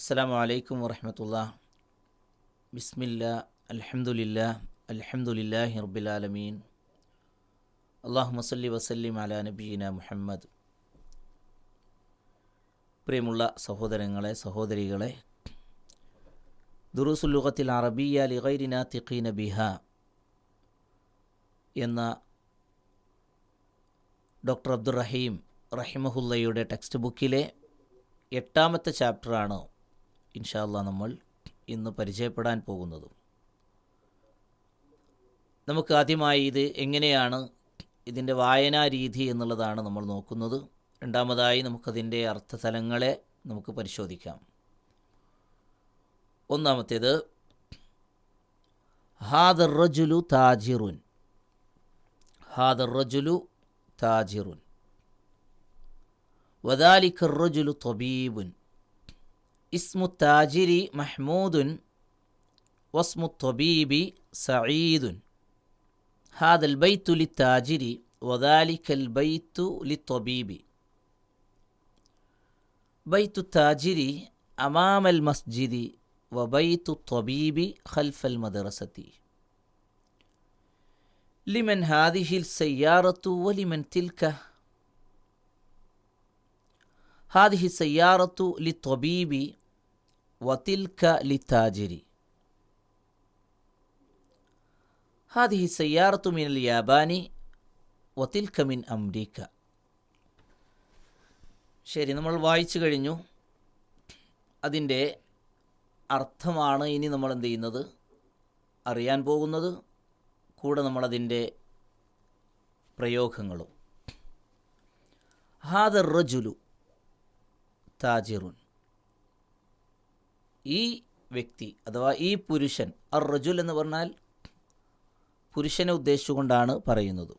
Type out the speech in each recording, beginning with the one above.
അസ്സാം വലൈക്കും വറഹമത്തുള്ള. ബിസ്മില്ല അൽഹംദുലില്ലാ അൽഹംദുലില്ലാഹി റബ്ബിലാലമീൻ അള്ളാഹു മസല്ലി വസല്ലിം അലാ നബീന മുഹമ്മദ്. പ്രിയമുള്ള സഹോദരങ്ങളെ സഹോദരികളെ ദുറുസുല്ലുഖത്തിൽ അറബിയ ലിഖൈരിന തിഖീന ബിഹ എന്ന ഡോക്ടർ അബ്ദുറഹീം റഹിമഹുല്ലയുടെ ടെക്സ്റ്റ് ബുക്കിലെ എട്ടാമത്തെ ചാപ്റ്ററാണ് ഇൻഷാല്ല നമ്മൾ ഇന്ന് പരിചയപ്പെടാൻ പോകുന്നതും. നമുക്ക് ആദ്യമായി ഇത് എങ്ങനെയാണ് ഇതിന്റെ വായനാ രീതി എന്നുള്ളതാണ് നമ്മൾ നോക്കുന്നത്. രണ്ടാമതായി നമുക്കതിന്റെ അർത്ഥതലങ്ങളെ നമുക്ക് പരിശോധിക്കാം. ഒന്നാമത്തേത് ഹാദർ റജുലു താജിറുൻ. ഹാദർ റജുലു താജിറുൻ. വദാലിഖർ റജുലു തൊബീബുൻ. اسم التاجر محمود واسم الطبيب سعيد. هذا البيت للتاجر وذلك البيت للطبيب. بيت التاجر أمام المسجد وبيت الطبيب خلف المدرسة. لمن هذه السيارة ولمن تلك؟ هذه السيارة للطبيب وتلك للتاجر هذه السيارة من اليابان وتلك من أمريكا ശരി നമ്മൾ വായിച്ചു കഴിഞ്ഞു അതിൻ്റെ അർത്ഥമാണ് ഇനി നമ്മൾ എന്ത് ചെയ്യുന്നത് അറിയാൻ പോകുന്നത് കൂടെ നമ്മളതിൻ്റെ പ്രയോഗങ്ങളും ഹാദർ റജുലു താജിറുൻ ഈ വ്യക്തി അഥവാ ഈ പുരുഷൻ അർ റജുൽ എന്ന് പറഞ്ഞാൽ പുരുഷനെ ഉദ്ദേശിച്ചുകൊണ്ടാണ് പറയുന്നത്.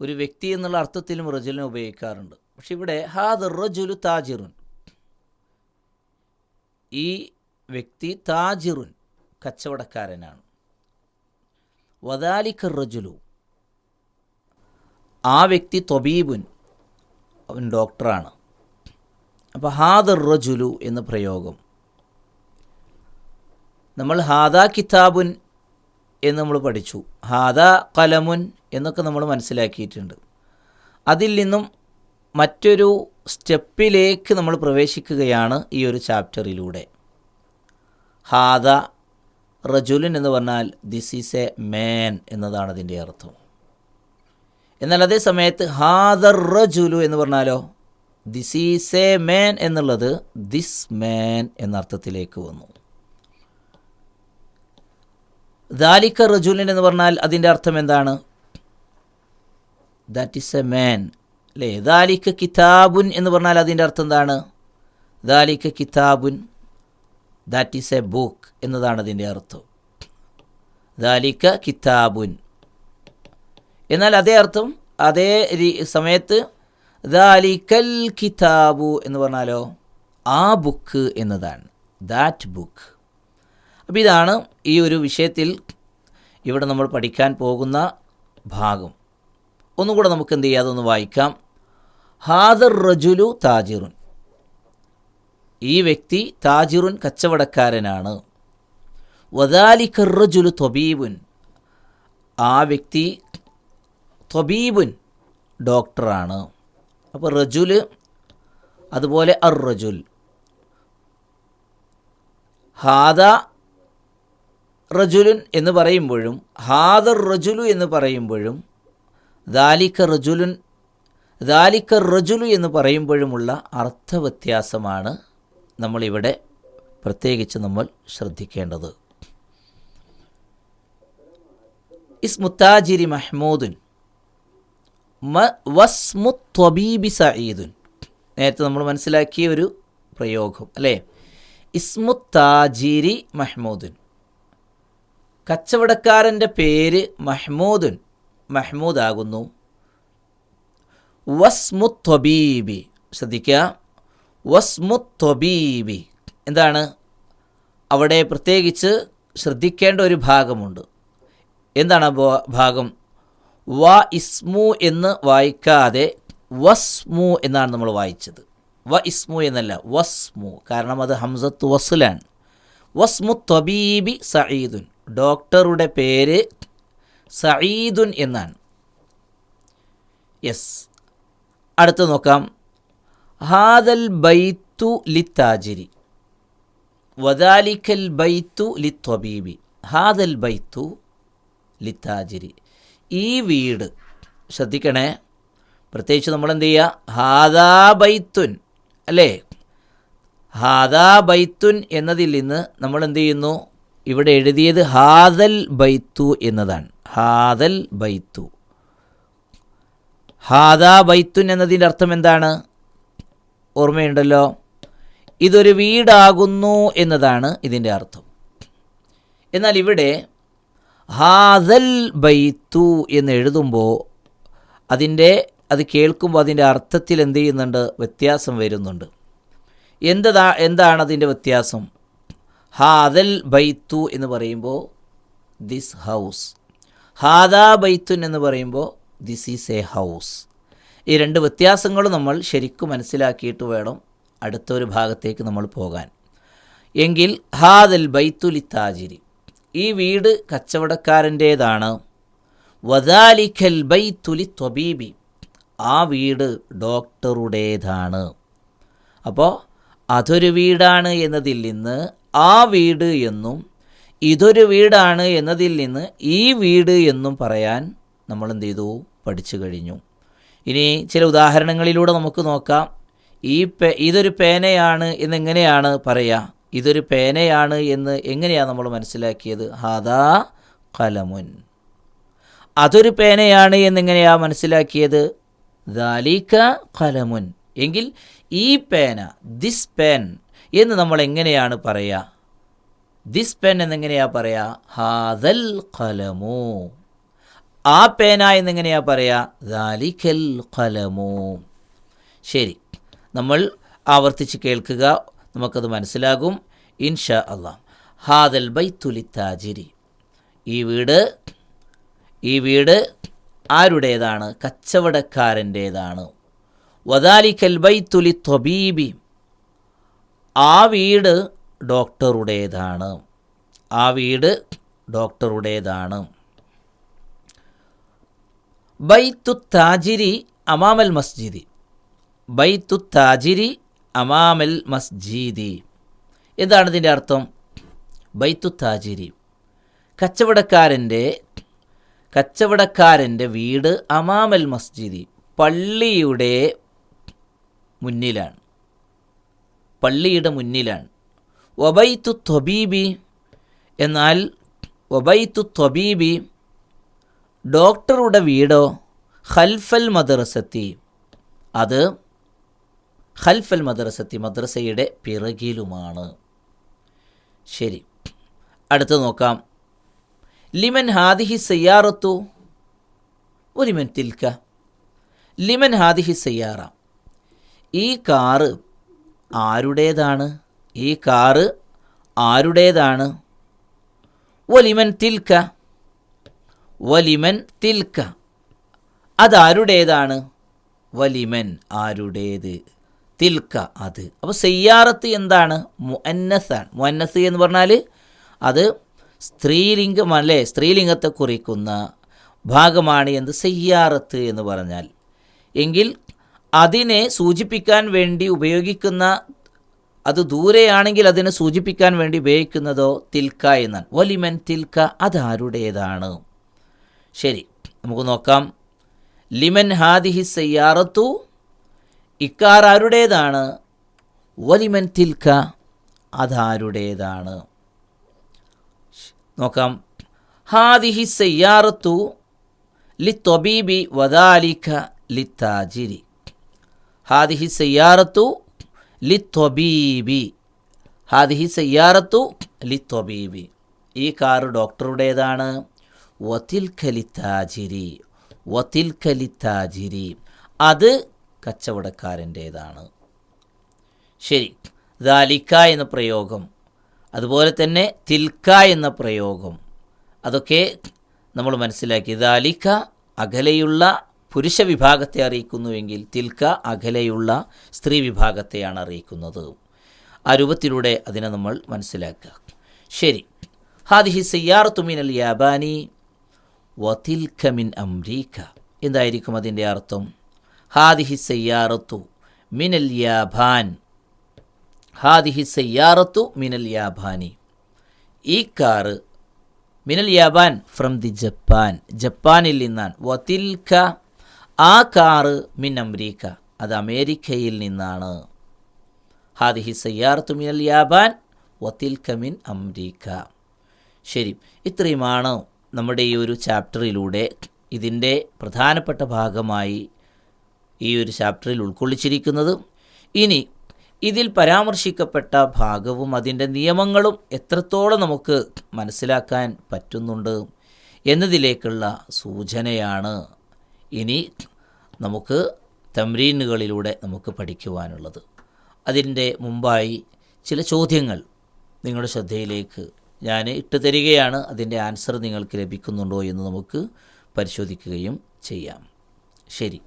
ഒരു വ്യക്തി എന്നുള്ള അർത്ഥത്തിലും റജുലിനെ ഉപയോഗിക്കാറുണ്ട്. പക്ഷെ ഇവിടെ ഹാദ് റജുലു താജിറുൻ. ഈ വ്യക്തി താജിറുൻ കച്ചവടക്കാരനാണ്. വദാലിക്ക റജുലു. ആ വ്യക്തി തൊബീബുൻ അവൻ ഡോക്ടറാണ്. അപ്പോൾ ഹാദർ റജുലു എന്ന പ്രയോഗം. നമ്മൾ ഹാദ കിതാബുൻ എന്ന് നമ്മൾ പഠിച്ചു. ഹാദ കലമുൻ എന്നൊക്കെ നമ്മൾ മനസ്സിലാക്കിയിട്ടുണ്ട്. അതിൽ നിന്നും മറ്റൊരു സ്റ്റെപ്പിലേക്ക് നമ്മൾ പ്രവേശിക്കുകയാണ് ഈ ഒരു ചാപ്റ്ററിലൂടെ. ഹാദ റജുലുൻ എന്ന് പറഞ്ഞാൽ ദിസ് ഈസ് എ മാൻ എന്നതാണ് അതിന്റെ അർത്ഥം. എന്നാൽ അതേ സമയത്ത് ഹാദർ റജുലു എന്ന് പറഞ്ഞാലോ? ദിസ് ഈസ് എ മാൻ എന്നുള്ളത് ദിസ് മാൻ എന്ന അർത്ഥത്തിലേക്ക് വന്നു. ദാലിക്ക റജുലിൻ എന്ന് പറഞ്ഞാൽ അതിന്റെ അർത്ഥം എന്താണ്? ദാറ്റ് ഈസ് എ മാൻ അല്ലേ? ദാലിക്ക കിതാബുൻ എന്ന് പറഞ്ഞാൽ അതിന്റെ അർത്ഥം എന്താണ്? ദാലിക്ക കിതാബുൻ. ദാറ്റ് ഈസ് എ ബുക്ക് എന്നതാണ് അതിന്റെ അർത്ഥം. ദാലിക്ക കിതാബുൻ. എന്നാൽ അതേ അർത്ഥം അതേ സമയത്ത് ദാലിക്കൽ കിതാബു എന്ന് പറഞ്ഞാലോ ആ ബുക്ക് എന്നതാണ് ദാറ്റ് ബുക്ക് അപ്പോൾ ഇതാണ് ഈ ഒരു വിഷയത്തിൽ ഇവിടെ നമ്മൾ പഠിക്കാൻ പോകുന്ന ഭാഗം. ഒന്നുകൂടെ നമുക്ക് എന്ത് ചെയ്യാതെ ഒന്ന് വായിക്കാം. ഹാദർ റജുലു താജിറുൻ. ഈ വ്യക്തി താജിറുൻ കച്ചവടക്കാരനാണ്. വദാലിക്കർ റജുലു തൊബീബുൻ. ആ വ്യക്തി തൊബീബുൻ ഡോക്ടറാണ്. അപ്പോൾ റജുൽ അതുപോലെ അർ റജുൽ ഹാദ റജുലുൻ എന്ന് പറയുമ്പോഴും ഹാദർ റജുലു എന്ന് പറയുമ്പോഴും ദാലിക്ക റജുലുൻ ദാലിക്ക റജുലു എന്ന് പറയുമ്പോഴുമുള്ള അർത്ഥവ്യത്യാസമാണ് നമ്മളിവിടെ പ്രത്യേകിച്ച് നമ്മൾ ശ്രദ്ധിക്കേണ്ടത്. ഇസ് മുത്താജിരി മഹ്മൂദുൻ വസ്മുത്വബീബി സഈദുൻ. നേരത്തെ നമ്മൾ മനസ്സിലാക്കിയ ഒരു പ്രയോഗം അല്ലേ? ഇസ്മു ഇസ്മുത്താജിരി മഹ്മൂദുൻ. കച്ചവടക്കാരന്റെ പേര് മഹ്മൂദുൻ. മഹ്മൂദ് ആകുന്നു വസ്മുത്വബീബി ശ്രദ്ധിക്കുക. വസ്മു ത്വബീബി. എന്താണ്? അവിടെ പ്രത്യേകിച്ച് ശ്രദ്ധിക്കേണ്ട ഒരു ഭാഗമുണ്ട്. എന്താണ് ഭാഗം? വ ഇസ്മു എന്ന് വായിക്കാതെ വസ്മു എന്നാണ് നമ്മൾ വായിച്ചത്. വ ഇസ്മു എന്നല്ല വസ്മു. കാരണം അത് ഹംസത്ത് വസുലാണ്. വസ്മു തബീബി സഈദുൻ. ഡോക്ടറുടെ പേര് സഈദുൻ എന്നാണ്. യെസ്. അടുത്ത് നോക്കാം. ഹാദൽ ബൈത്തു ലിത്താജിരി. വദാലിക്കൽ ബൈത്തു ലിത്വബീബി. ഹാദൽ ബൈത്തു ലിത്താജിരി. ഈ വീട് ശ്രദ്ധിക്കണേ പ്രത്യേകിച്ച് നമ്മൾ എന്ത് ചെയ്യുക ഹാദാ ബൈത്തുൻ അല്ലേ? ഹാദാ ബൈത്തുൻ എന്നതിൽ നിന്ന് നമ്മൾ എന്ത് ചെയ്യുന്നു ഇവിടെ എഴുതിയത് ഹാദൽ ബൈത്തു എന്നതാണ്. ഹാദൽ ബൈത്തു. ഹാദാ ബൈത്തുൻ എന്നതിന്റെ അർത്ഥം എന്താണ്? ഓർമ്മയുണ്ടല്ലോ? ഇതൊരു വീടാകുന്നു എന്നതാണ് ഇതിന്റെ അർത്ഥം. എന്നാൽ ഇവിടെ ഹാദൽ ബൈത്തു എന്ന് എഴുതുമ്പോൾ അതിന്റെ അത് കേൾക്കുമ്പോൾ അതിന്റെ അർത്ഥത്തിൽ എന്ത് ചെയ്യുന്നുണ്ട്? വ്യത്യാസം വരുന്നുണ്ട്. എന്തതാ എന്താണ് അതിന്റെ വ്യത്യാസം? ഹാദൽ ബൈത്തു എന്ന് പറയുമ്പോൾ ദിസ് ഹൗസ് ഹാദാ ബൈത്തുൻ എന്ന് പറയുമ്പോൾ ദിസ് ഈസ് എ ഹൗസ് ഈ രണ്ട് വ്യത്യാസങ്ങളും നമ്മൾ ശരിക്കും മനസ്സിലാക്കിയിട്ട് വേണം അടുത്തൊരു ഭാഗത്തേക്ക് നമ്മൾ പോകാൻ. എങ്കിൽ ഹാദൽ ബൈത്തുലി താജിരി ഈ വീട് കച്ചവടക്കാരന്റേതാണ്. വദാലിഖൽ ബൈ തുലി ത്വബീബി ആ വീട് ഡോക്ടറുടേതാണ്. അപ്പോൾ അതൊരു വീടാണ് എന്നതിൽ നിന്ന് ആ വീട് എന്നും ഇതൊരു വീടാണ് എന്നതിൽ നിന്ന് ഈ വീട് എന്നും പറയാൻ നമ്മൾ എന്ത് ചെയ്തു? പഠിച്ചു കഴിഞ്ഞു. ഇനി ചില ഉദാഹരണങ്ങളിലൂടെ നമുക്ക് നോക്കാം. ഈ പേ ഇതൊരു പേനയാണ് എന്നെങ്ങനെയാണ് പറയുക ഇതൊരു പേനയാണ് എന്ന് എങ്ങനെയാണ് നമ്മൾ മനസ്സിലാക്കിയത്? ഹാദാ കലമുൻ. അതൊരു പേനയാണ് എന്നെങ്ങനെയാണ് മനസ്സിലാക്കിയത്? ദാലിക കലമുൻ. എങ്കിൽ ഈ പേന ദിസ് പേൻ എന്ന് നമ്മൾ എങ്ങനെയാണ് പറയുക ദിസ് പേൻ എന്നെങ്ങനെയാ പറയുക ഹാദൽ കലമു. ആ പേന എന്നെങ്ങനെയാ പറയാ? ദാലിക്കൽ കലമു. ശരി നമ്മൾ ആവർത്തിച്ച് കേൾക്കുക. നമുക്കത് മനസ്സിലാകും. ഇൻഷാ അള്ളാഹ് ഹാദൽ ബൈ താജിരി ഈ വീട് ഈ വീട് ആരുടേതാണ്? കച്ചവടക്കാരന്റേതാണ്. വദാലിക്കൽ തുലി ത്വബീബി ആ വീട് ഡോക്ടറുടേതാണ്. ആ വീട് ഡോക്ടറുടേതാണ്. ബൈത്തു താജിരി അമാമൽ മസ്ജിദി. ബൈത്തു താജിരി അമാമൽ മസ്ജിദി. എന്താണ് ഇതിന്റെ അർത്ഥം. ബൈത്തു താജിരി. കച്ചവടക്കാരന്റെ കച്ചവടക്കാരന്റെ വീട് അമാമൽ മസ്ജിദി. പള്ളിയുടെ മുന്നിലാണ്. പള്ളിയുടെ മുന്നിലാണ്. ഒബൈത്തു ത്വബീബി എന്നാൽ ഒബൈത്തു ത്വബീബി ഡോക്ടറുടെ വീടോ ഖൽഫൽ മദ്രസത്തി. അത് ഖൽഫൽ മദ്രസത്തി മദ്രസയുടെ പിറകിലുമാണ്. ശരി. അടുത്ത് നോക്കാം. ലിമൻ ഹാദിഹി സയ്യാറത്തു? ഒലിമൻ തിൽക്ക. ലിമൻ ഹാദിഹി സയ്യാറ. ഈ കാറ് ആരുടേതാണ്? ഈ കാറ് ആരുടേതാണ്? ഒലിമൻ തിൽക്ക. വലിമൻ തിൽക്ക. അതാരുടേതാണ്? വലിമൻ ആരുടേത്? തിൽക്ക അത്. അപ്പോൾ സയ്യാറത്ത് എന്താണ്? മുഅന്നസാണ്. മുഅന്നസ് എന്ന് പറഞ്ഞാൽ അത് സ്ത്രീലിംഗം അല്ലേ? സ്ത്രീലിംഗത്തെ കുറിക്കുന്ന ഭാഗമാണ് എന്ത്? സയ്യാറത്ത് എന്ന് പറഞ്ഞാൽ. എങ്കിൽ അതിനെ സൂചിപ്പിക്കാൻ വേണ്ടി ഉപയോഗിക്കുന്ന അത് ദൂരെയാണെങ്കിൽ അതിനെ സൂചിപ്പിക്കാൻ വേണ്ടി ഉപയോഗിക്കുന്നതോ തിൽക്ക എന്നാണ്. വലിമൻ തിൽക്ക അതാരുടേതാണ്? ശരി നമുക്ക് നോക്കാം. ലിമൻ ഹാദിഹി സയ്യാറത്തു ഇക്കാർ ആരുടേതാണ് വലിമൻ തിൽക്ക അതാരുടേതാണ്? നോക്കാം. ഹാദിഹി സയ്യാറത്തു ലി തൊബീബി വദാലിഖ ലി താജിരി. ഹാദിഹി സയ്യാറത്തു ലി തൊബീബി. ഹാദിഹി സയ്യാറത്തു ലി തൊബീബി. ഈ കാറ് ഡോക്ടറുടേതാണ്? വത്തിൽ കലിത്താജിരി വത്തിൽ കലിത്താജിരി അത് കച്ചവടക്കാരന്റേതാണ്. ശരി ദാലിക്ക എന്ന പ്രയോഗം അതുപോലെ തന്നെ തിൽക്ക എന്ന പ്രയോഗം അതൊക്കെ നമ്മൾ മനസ്സിലാക്കി. ദാലിക്ക അകലെയുള്ള പുരുഷ വിഭാഗത്തെ അറിയിക്കുന്നുവെങ്കിൽ തിൽക്ക അകലെയുള്ള സ്ത്രീ വിഭാഗത്തെയാണ് അറിയിക്കുന്നത്. ആ രൂപത്തിലൂടെ അതിനെ നമ്മൾ മനസ്സിലാക്കുക. ശരി ഹാദിഹി തുമിൻ അൽ യാബാനി വതിൽക്ക മിൻ അംരീക്ക. എന്തായിരിക്കും അതിന്റെ അർത്ഥം? ഹാദിഹി സയ്യാറത്തു മിനൽ യാബാൻ ഹാദിഹി സയ്യാറത്തു മിനൽ യാബാനി ഈ കാറ് മിനൽ യാബാൻ ഫ്രം ദി ജപ്പാൻ. ജപ്പാനിൽ നിന്നാണ്. വതിൽക്ക. ആ കാറ് മിൻ അമേരിക്ക അത് അമേരിക്കയിൽ നിന്നാണ്. ഹാദിഹി സയ്യാറത്തു മിനൽ യാബാൻ വതിൽക്ക മിൻ അമേരിക്ക. ശരി ഇത്രയുമാണ് നമ്മുടെ ഈ ഒരു ചാപ്റ്ററിലൂടെ ഇതിന്റെ പ്രധാനപ്പെട്ട ഭാഗമായി ഈ ഒരു ചാപ്റ്ററിൽ ഉൾക്കൊള്ളിച്ചിരിക്കുന്നത്. ഇനി ഇതിൽ പരാമർശിക്കപ്പെട്ട ഭാഗവും അതിന്റെ നിയമങ്ങളും എത്രത്തോളം നമുക്ക് മനസ്സിലാക്കാൻ പറ്റുന്നുണ്ട് എന്നതിലേക്കുള്ള സൂചനയാണ് ഇനി നമുക്ക് തമ്രീനുകളിലൂടെ നമുക്ക് പഠിക്കുവാനുള്ളത്. അതിന്റെ മുമ്പായി ചില ചോദ്യങ്ങൾ നിങ്ങളുടെ ശ്രദ്ധയിലേക്ക് ഞാൻ ഇട്ട് തരികയാണ്. അതിന്റെ ആൻസർ നിങ്ങൾക്ക് ലഭിക്കുന്നുണ്ടോ എന്ന് നമുക്ക് പരിശോധിക്കുകയും ചെയ്യാം. ശരി.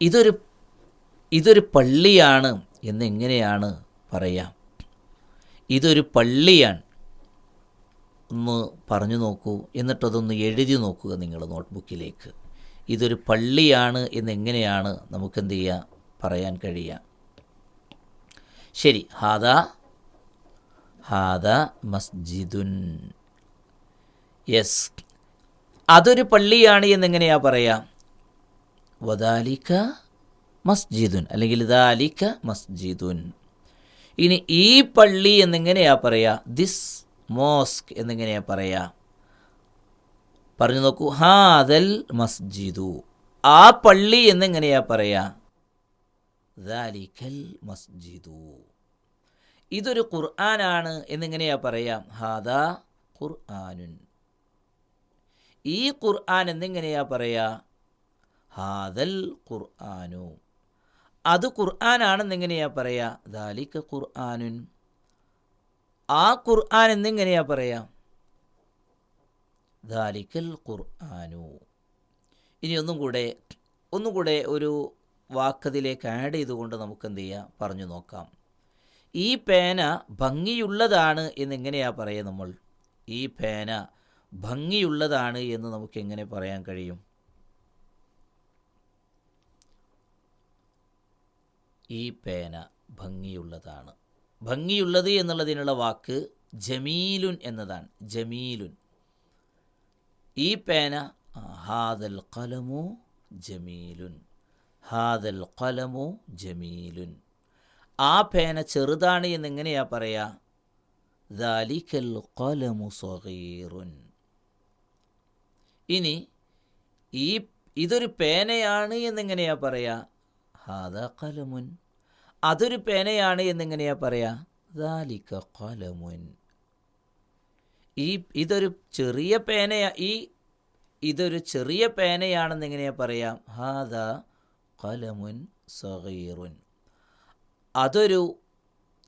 ഇതൊരു ഇതൊരു പള്ളിയാണ് എന്നെങ്ങനെയാണ് പറയാം? ഇതൊരു പള്ളിയാണ് ഒന്ന് പറഞ്ഞു നോക്കൂ എന്നിട്ടതൊന്ന് എഴുതി നോക്കുക നിങ്ങൾ നോട്ട്ബുക്കിലേക്ക്. ഇതൊരു പള്ളിയാണ് എന്നെങ്ങനെയാണ് നമുക്കെന്ത് ചെയ്യുക പറയാൻ കഴിയുക ശരി ഹാദ ഹാദ മസ്ജിദുൻ. യെസ് അതൊരു പള്ളിയാണ് എന്നെങ്ങനെയാ പറയാ? വദാലിക്ക മസ്ജിദുൻ അല്ലെങ്കിൽ ദാലിക്ക മസ്ജിദുൻ. ഇനി ഈ പള്ളി എന്നെങ്ങനെയാ പറയാ? ദിസ് മോസ്ക് എന്നെങ്ങനെയാ പറയാ? പറഞ്ഞു നോക്കൂ ഹാദൽ മസ്ജിദു. ആ പള്ളി എന്നെങ്ങനെയാ പറയാ? ദാലിക്കൽ മസ്ജിദു. ഇതൊരു ഖുർആനാണ് എന്നിങ്ങനെയാ പറയാം? ഹാദാ ഖുർആനുൻ. ഈ ഖുർആൻ എന്നിങ്ങനെയാ പറയാ? ഹാദൽ ഖുർആാനു. അത് ഖുർആാനാണെന്നെങ്ങനെയാ പറയാ? ദാലിക്ക ഖുർആാനുൻ. ആ ഖുർആൻ എന്നിങ്ങനെയാ പറയാ? ദാലിക്കൽ ഖുർആാനു. ഇനി ഒന്നും കൂടെ ഒന്നും കൂടെ ഒരു വാക്കതിലേക്ക് ആഡ് ചെയ്തുകൊണ്ട് നമുക്ക് എന്ത് ചെയ്യാം പറഞ്ഞു നോക്കാം. ഈ പേന ഭംഗിയുള്ളതാണ് എന്നെങ്ങനെയാ പറയുക നമ്മൾ? ഈ പേന ഭംഗിയുള്ളതാണ് എന്ന് നമുക്ക് എങ്ങനെ പറയാൻ കഴിയും? ഈ പേന ഭംഗിയുള്ളതാണ്. ഭംഗിയുള്ളത് എന്നുള്ളതിനുള്ള വാക്ക് ജമീലുൻ എന്നതാണ്. ജമീലുൻ. ഈ പേന ഹാദൽ കലമു ജമീലുൻ. ഹാദൽ കലമു ജമീലുൻ. ആ പേന ചെറുതാണ് എന്നെങ്ങനെയാ പറയാ? ദാലിക്കൽ കലമു സഗീറുൻ. ഇനി ഈ ഇതൊരു പേനയാണ് എന്നെങ്ങനെയാ പറയാ? ഹാദ കലമുൻ അതൊരു പേനയാണ് എന്നെങ്ങനെയാ പറയാ? ദാലിക കലമുൻ ഈ ഇതൊരു ചെറിയ പേനയാ ഈ ഇതൊരു ചെറിയ പേനയാണെന്ന് എങ്ങനെയാ പറയാം? ഹാദ കലമുൻ സഹീറുൻ അതൊരു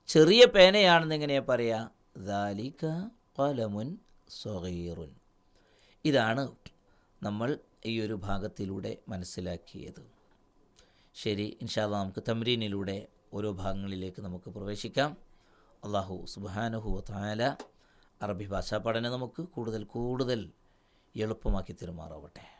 ചെറിയ പേനയാണെന്ന് എങ്ങനെയാ പറയാ? ദാലിക കലമുൻ സഹീറുൻ ഇതാണ് നമ്മൾ ഈ ഒരു ഭാഗത്തിലൂടെ മനസ്സിലാക്കിയത്. ശരി ഇൻഷാല്ല നമുക്ക് തമ്രീനിലൂടെ ഓരോ ഭാഗങ്ങളിലേക്ക് നമുക്ക് പ്രവേശിക്കാം. അള്ളാഹു സുബാനഹു താല അറബി ഭാഷാ പഠനം നമുക്ക് കൂടുതൽ കൂടുതൽ എളുപ്പമാക്കി തരുമാറാവട്ടെ.